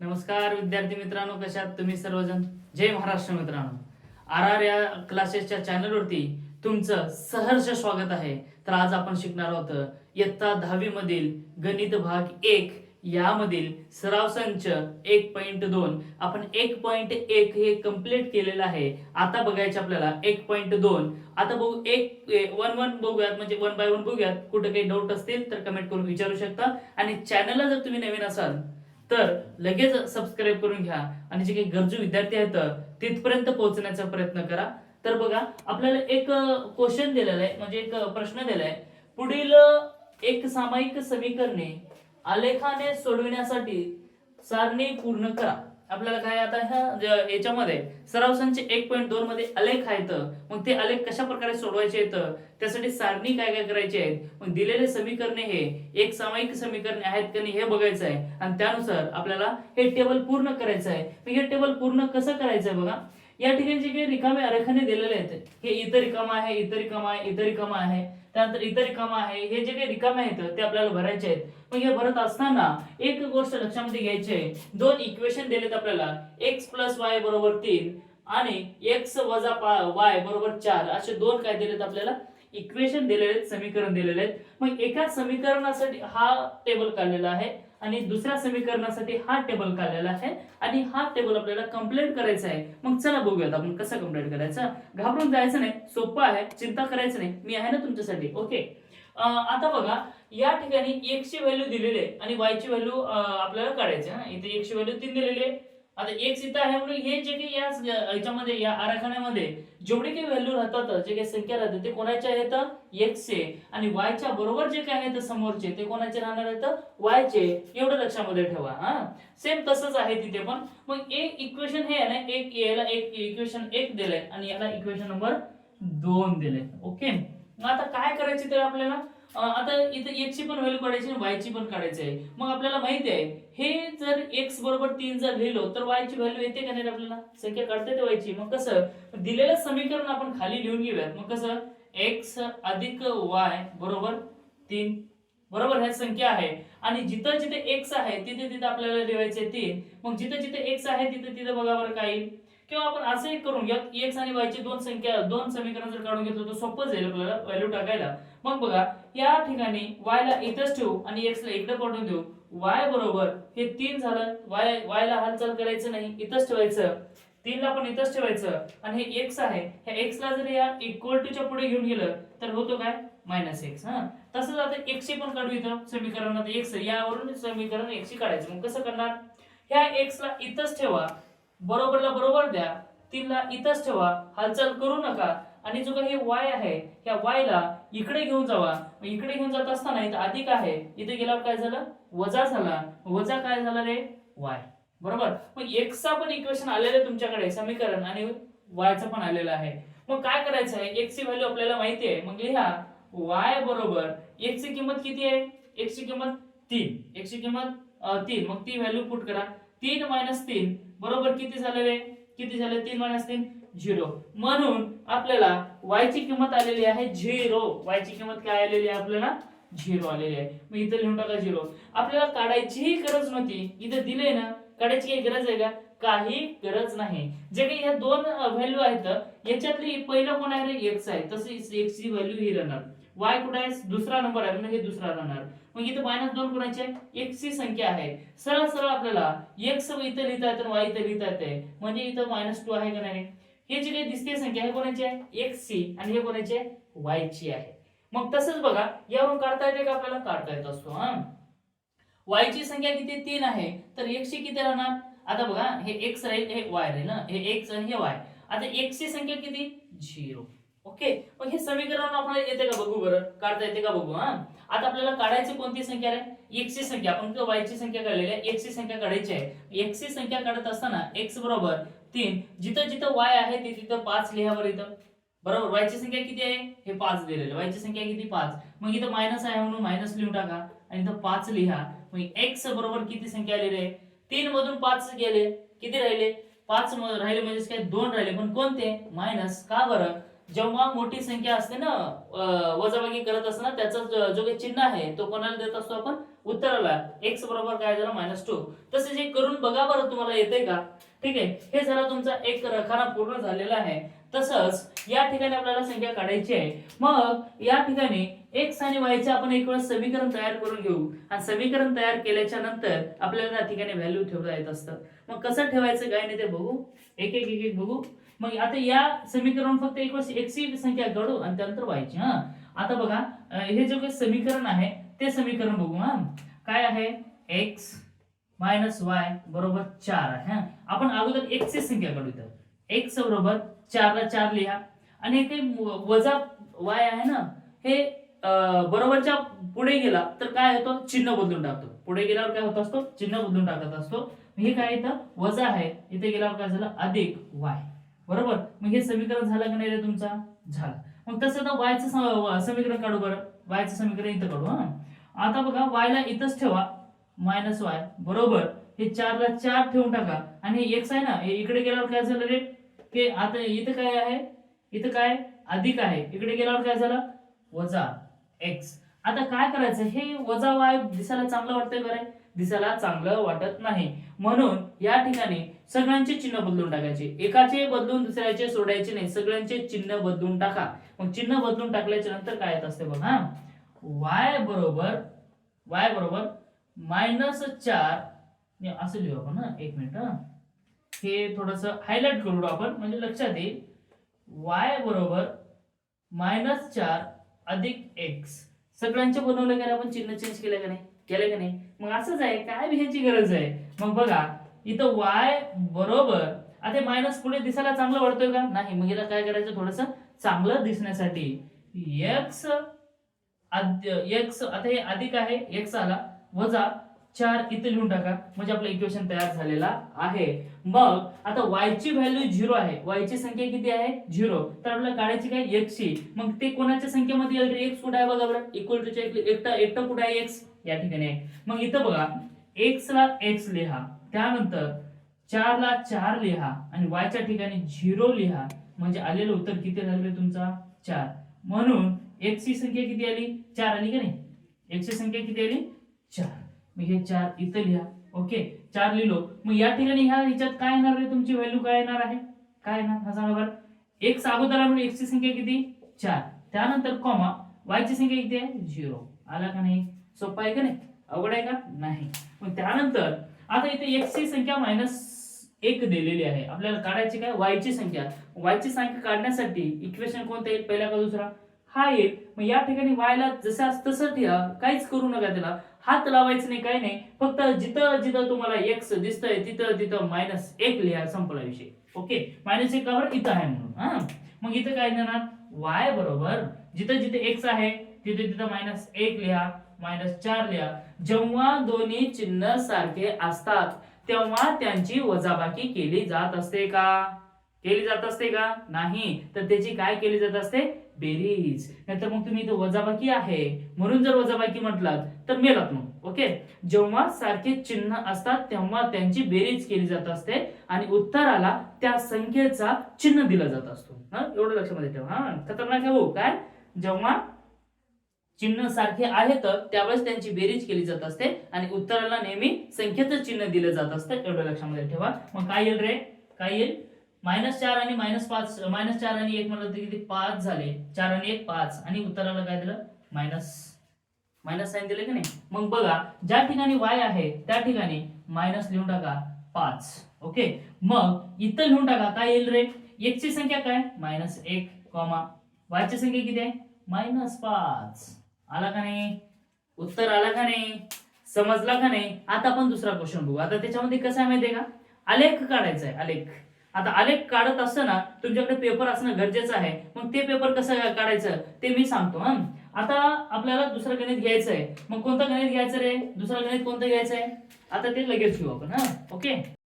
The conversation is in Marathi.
नमस्कार विद्यार्थी मित्रांनो कशात तुम्ही सर्वजण? जय महाराष्ट्र मित्रांनो. आर आर या क्लासेसच्या चॅनलवरती तुमचं सहर्ष स्वागत आहे. तर आज आपण शिकणार आहोत इयत्ता दहावी मधील गणित भाग एक. यामधील सराव संच एक पॉइंट दोन. आपण एक पॉइंट एक हे कंप्लीट केलेलं आहे. आता बघायचे आपल्याला एक पॉइंट दोन. आता बघू एक वन वन बघूयात. म्हणजे वन बाय वन बघूयात. कुठे काही डाऊट असतील तर कमेंट करून विचारू शकता. आणि चॅनलला जर तुम्ही नवीन असाल तर लगेच सबस्क्राईब करून घ्या. आणि जे काही गरजू विद्यार्थी आहेत तिथपर्यंत पोहोचण्याचा प्रयत्न करा. तर बघा आपल्याला एक क्वेश्चन दिलेला आहे. म्हणजे एक प्रश्न दिलाय पुढील एक सामायिक समीकरणे आलेखाने सोडविण्यासाठी सारणी पूर्ण करा. आपल्याला काय आता ह्या याच्यामध्ये सराव संच एक पॉईंट दोन मध्ये आलेख आहेत. मग ते आलेख कशा प्रकारे सोडवायचे आहेत? त्यासाठी सारणी काय काय करायची आहेत? मग दिलेले समीकरणे हे एक सामायिक समीकरणे आहेत का नाही हे बघायचं आहे. आणि त्यानुसार आपल्याला हे टेबल पूर्ण करायचं आहे. मग हे टेबल पूर्ण कसं करायचं आहे बघा? या ठिकाणी जे काही रिकामे आरेखने दिलेले आहेत हे इतर रिकामा आहे इतर रिकामा आहे इतर रिकामा आहे. त्यानंतर इतर रिकामा आहे. हे जे काही रिकामे आहेत ते आपल्याला भरायचे आहेत. मग हे भरत असताना एक गोष्ट लक्षामध्ये घ्यायची आहे. दोन इक्वेशन दिलेत आपल्याला. एक्स प्लस वाय बरोबर तीन आणि एक्स वजा वाय बरोबर चार. असे दोन काय दिलेत आपल्याला? इक्वेशन दिलेले आहेत समीकरण दिलेले आहेत. मग एका समीकरणासाठी हा टेबल काढलेला आहे. आणि दुसऱ्या समीकरणासाठी हा टेबल काढलेला आहे. आणि हा टेबल आपल्याला कंप्लीट करायचा आहे. मग चला बघूयात आपण कसं कंप्लीट करायचं. घाबरून जायचं नाही. सोपं आहे. चिंता करायचं नाही. मी आहे ना तुमच्यासाठी. ओके आता बघा या ठिकाणी एकशे व्हॅल्यू दिलेली आहे. आणि वायची व्हॅल्यू आपल्याला काढायची इथे एकशे व्हॅल्यू तीन दिलेली आहे. आता एक्स इथं आहे म्हणून हे जे काही या याच्यामध्ये या आराखड्यामध्ये जेवढे काही व्हॅल्यू राहतात जे काही संख्या राहते ते कोणाचे आहेत? एक्सचे आणि वायच्या बरोबर जे काही आहेत समोरचे ते कोणाचे राहणार आहेत? वायचे एवढं लक्षामध्ये ठेवा हा. सेम तसंच आहे तिथे पण. मग एक इक्वेशन हे आहे ना एक याला एक इक्वेशन एक दिलंय आणि याला इक्वेशन नंबर दोन दिलंय. ओके मग आता काय करायचे ते आपल्याला? आता इथं एक ची पण व्हॅल्यू काढायची आणि वायची ची पण काढायची आहे. मग आपल्याला माहिती आहे हे जर एक्स बरोबर तीन जर लिहिलो तर वायची व्हॅल्यू येते का नाही आपल्याला? संख्या काढता येते वायची ची. मग कसं? दिलेलं समीकरण आपण खाली लिहून घेऊयात. मग कसं? एक्स अधिक वाय बरोबर तीन. बरोबर ह्या संख्या आहे. आणि जिथं जिथे एक्स आहे तिथे तिथे आपल्याला लिहायचे तीन. मग जिथे जिथे एक्स आहे तिथे तिथे बघा बरं काय येईल. किंवा आपण असं एक करून घ्या एक्स आणि वायची दोन संख्या दोन समीकरण जर काढून घेतलं तर सोपं जाईल आपल्याला व्हॅल्यू टाकायला. मग बघा या ठिकाणी वायला इथंच ठेवू आणि एक्सला इकडे पाठवून देऊ. वाय बरोबर हे तीन झालं. वाय वायला हालचाल करायचं नाही इथंच ठेवायचं. तीनला पण इथंच ठेवायचं. आणि हे एक्स आहे. ह्या एक्सला ला जर या इक्वल टूच्या पुढे घेऊन गेलं तर होतो काय? मायनस एक्स हा. तसंच आता x पण काढू इथं समीकरणात एक्स यावरून समीकरण x काढायचं. मग कसं करणार? ह्या एक्सला ला इथंच ठेवा. बरोबरला बरोबर द्या. तीनला इथंच ठेवा. हालचाल करू नका. आणि जो काही वाय आहे ह्या वायला इकडे घेऊन जावा. मग इकडे घेऊन जात असताना इथं अधिक आहे. इथे गेल्यावर काय झालं? वजा झाला. वजा काय झाला रे? वाय. बरोबर? मग एक्सचा पण इक्वेशन आलेलं आहे तुमच्याकडे समीकरण. आणि वायचं पण आलेलं आहे. मग काय करायचं आहे? एक्सची व्हॅल्यू आपल्याला माहिती आहे. मग लिहा. वाय बरोबर. एक्सची किंमत किती आहे? एक्सची किंमत तीन. एक्सची किंमत तीन. मग ती व्हॅल्यू पुट करा. तीन मायनस तीन. बरोबर किती झालेले किती झाले? तीन मायनस तीन झिरो म्हणून आपल्याला वायची ची किंमत आलेली आहे झिरो वाय ची किंमत काय आलेली आहे आपल्याला? झिरो आलेली आहे. मग इथं लिहून टाका झिरो आपल्याला काढायचीही गरज नव्हती. इथं दिले ना? काढायची काही गरज आहे का? काही गरज नाही. जे काही ह्या दोन व्हॅल्यू आहेत याच्यातली पहिलं कोण आहे रे? एक्स आहे. तसेच एक्स ची व्हॅल्यू ही राहणार. वाय कुठं आहे? दुसरा नंबर आहे. म्हणजे हे दुसरा राहणार. मग इथं मायनस दोन कोणाचे? आहे एक्स ची संख्या आहे. सरळ सरळ आपल्याला एक्स इथं लिहिता येतं वाय इथं लिहिता येते. म्हणजे इथं मायनस टू आहे का नाही? हे जे काही दिसते संख्या हे कोणाची आहे? एक्स ची. आणि हे कोणाची आहे? वाय ची आहे. मग तसंच बघा. यावरून काढता येते का आपल्याला? काढता येत असतो हा. वाय ची संख्या किती? तीन आहे. तर एकशे किती राहणार? आता बघा हे एक्स राहील हे वाय राहील ना हे एक्स आणि हे वाय आता एक्स ची संख्या किती? झिरो. ओके? मग हे समीकरण आपल्याला येते का बघू बरं? काढता येते का बघू हा? आता आपल्याला काढायची कोणती संख्या आहे एक्सची संख्या. आपण वाय ची संख्या काढलेली आहे. एक्सची संख्या काढायची आहे. एक्सची संख्या काढत असताना एक्स बरोबर तीन. जिथं जिथं वाय आहे ते तिथं पाच लिहावर इथं. बरोबर? वाय ची संख्या किती आहे? हे पाच दिलेलं वायची संख्या किती? पाच. मग इथं मायनस आहे म्हणून मायनस लिहून टाका. आणि इथं पाच लिहा. मग एक्स बरोबर किती संख्या आलेली आहे? तीन मधून पाच गेले. किती राहिले? पाच राहिले म्हणजे काय? दोन राहिले. पण कोणते? मायनस. का बरं? जेव्हा मोठी संख्या असते ना वजाबागी वजाबाकी करत असताना त्याचा जो- काही चिन्ह आहे तो कोणाला देत असतो आपण? उत्तराला. एक्स बरोबर काय झालं? मायनस टू तसेच जे करून बघा बरं तुम्हाला येते का? ठीक आहे? हे झाला तुमचा एक रखाना पूर्ण झालेला आहे. तसंच या ठिकाणी आपल्याला संख्या काढायची आहे. मग या ठिकाणी एक्स आणि वायचे आपण एक वेळ समीकरण तयार करून घेऊ. आणि समीकरण तयार केल्याच्यानंतर आपल्याला त्या ठिकाणी व्हॅल्यू ठेवता येत असतं. मग कसं ठेवायचं काय नाही ते बघू. एक एक एक एक बघू. मग आता या समीकरण फक्त एक वेळेस एक्सची संख्या घडू आणि त्यानंतर व्हायची हा. आता बघा हे जे काही समीकरण आहे ते समीकरण बघू हा. काय आहे? एक्स मायनस वाय बरोबर चार आहे हा. आपण अगोदर x संख्या घडू इथं. एक्स बरोबर चारला चार लिहा. आणि ते वजा वाय आहे ना हे बरोबरच्या पुढे गेला तर काय होतं? चिन्ह बदलून टाकतो. पुढे गेल्यावर काय होत असतो? चिन्ह बदलून टाकत असतो. हे काय इथं? वजा आहे. इथे गेल्यावर काय झालं? अधिक वाय बरोबर? मग हे समीकरण झालं का नाही रे तुमचा? झालं. मग तसं तर वायचं समीकरण काढू बरं. वायचं समीकरण इथं काढू हा. आता बघा वायला इथंच ठेवा. मायनस वाय बरोबर? हे चारला चार ठेवून टाका. आणि एक्स आहे ना हे इकडे गेल्यावर काय झालं रे? की आता इथं काय आहे? इथं काय? अधिक आहे. इकडे गेल्यावर काय झालं? वजा. एक्स आता काय करायचं? हे वजा वाय दिसायला चांगलं वाटतंय बरं दिसायला चांगलं वाटत नाही. म्हणून या ठिकाणी सगळ्यांचे चिन्ह बदलून टाकायचे. एकाचे बदलून दुसऱ्याचे सोडायचे नाही. सगळ्यांचे चिन्ह बदलून टाका. मग चिन्ह बदलून टाकल्याच्या नंतर काय येत असते बघा. वाय बरोबर वाय बरोबर मायनस चार. असं लिहू आपण ना एक मिनिट हे. थोडस हायलाइट करू आपण. म्हणजे लक्षात येईल. वाय बरोबर मायनस चार. अधिक एक्स सगळ्यांचे बनवलं का नाही? आपण चिन्ह चेंज केलं का नाही? केलं का नाही? मग असंच आहे काय ह्याची गरज आहे. मग बघा इथं वाय बरोबर आता मायनस पुढे दिसायला चांगलं वाटतोय का? नाही मग याला काय करायचं? थोडस चांगलं दिसण्यासाठी. एक्स एक्स आता हे अधिक आहे एक्स आला. वजा चार इथे लिहून टाका. म्हणजे आपलं इक्वेशन तयार झालेला आहे. मग आता वाय ची व्हॅल्यू झिरो आहे. वाय ची संख्या किती आहे? झिरो तर आपल्याला काढायची काय? एकशे मग ते कोणाच्या संख्येमध्ये येईल एक्स कुठे आहे बघा बरं? इक्वल टूच्या एकटा एकटा कुठे आहे एक्स या ठिकाणी आहे. मग इथं बघा. एक्स ला एक्स लिहा. त्यानंतर चार ला चार लिहा. आणि वायच्या ठिकाणी झिरो लिहा. म्हणजे आलेलं उत्तर किती राहिलं तुमचा? चार. म्हणून एक्सची ची संख्या किती आली? चार आली का नाही? एक्सची ची संख्या किती आली? चार. मग हे चार इथं लिहा. ओके? चार लिहिलो. मग या ठिकाणी ह्या ह्याच्यात काय येणार आहे तुमची व्हॅल्यू काय येणार आहे? काय येणार? हा सांगा बरं. एक्स अगोदर आपण एक्सची संख्या किती? चार. त्यानंतर कॉमा वायची ची संख्या किती आहे? झिरो आला का नाही? सोपा आहे का नाही? अवघड आहे का? नाही. मग त्यानंतर आता इथे एक्सची ची संख्या मायनस एक दिलेली आहे. आपल्याला काढायची काय? वायची संख्या. वायची संख्या काढण्यासाठी इक्वेशन कोणतं येईल? पहिला का दुसरा? हा येईल. मग या ठिकाणी व्हायला जसं तसं ठेवा काहीच करू नका त्याला. हात लावायचं नाही काही नाही. फक्त जिथं जिथं तुम्हाला एक्स दिसतंय तिथं तिथं मायनस एक लिहा संपला विषय. ओके मायनस एक कावर इथं आहे म्हणून हा? मग इथं काय देणार वाय बरोबर. जिथं जिथे एक्स आहे तिथे तिथं मायनस एक लिहा मायनस चार लिहा जेव्हा दोन्ही चिन्ह सारखे असतात तेव्हा त्यांची वजाबाकी केली जात असते का? केली जात असते का? नाही. तर त्याची काय केली जात असते? बेरीज. नाहीतर मग तुम्ही इथं वजाबाकी आहे. म्हणून जर वजाबाकी म्हटलात तर मेलात मग. ओके? जेव्हा सारखे चिन्ह असतात तेव्हा त्यांची बेरीज केली जात असते आणि उत्तराला त्या संख्येचा चिन्ह दिला जात असतो. हा? एवढं लक्षामध्ये ठेवा. हा? खतरनाक आहे हो. काय? जेव्हा चिन्ह सारखे आहेत त्यावेळेस त्यांची बेरीज केली जात असते आणि उत्तराला नेहमी संख्येचं चिन्ह दिलं जात असतं. एवढं लक्षामध्ये ठेवा. मग काय येईल रे? काय येईल? मायनस चार आणि मायनस पाच मायनस चार आणि एक म्हणलं तर किती? पाच झाले. चार आणि एक पाच. आणि उत्तराला काय दिलं? मायनस. मायनस साईन दिले की नाही? मग बघा ज्या ठिकाणी वाय आहे त्या ठिकाणी मायनस लिहून टाका पाच. ओके? मग इथं लिहून टाका काय येईल रे? एक ची संख्या काय? मायनस एक कॉमा. वाय ची संख्या किती आहे? मायनस पाच. आला का नाही? उत्तर आला का नाही? समजला का नाही? आता आपण दुसरा क्वेश्चन बघू. आता त्याच्यामध्ये कसं आहे माहितीये का? आलेख काढायचा आहे आलेख. आता आलेख काढत असताना तुमच्याकडे पेपर असणं गरजेचं आहे. मग ते पेपर कसं काढायचं? ते मी सांगतो हा. आता आपल्याला दुसरं गणित घ्यायचं आहे मग कोणतं गणित घ्यायचं रे? दुसरं गणित कोणतं घ्यायचं आहे आता ते लगेच घेऊ आपण हा. ओके?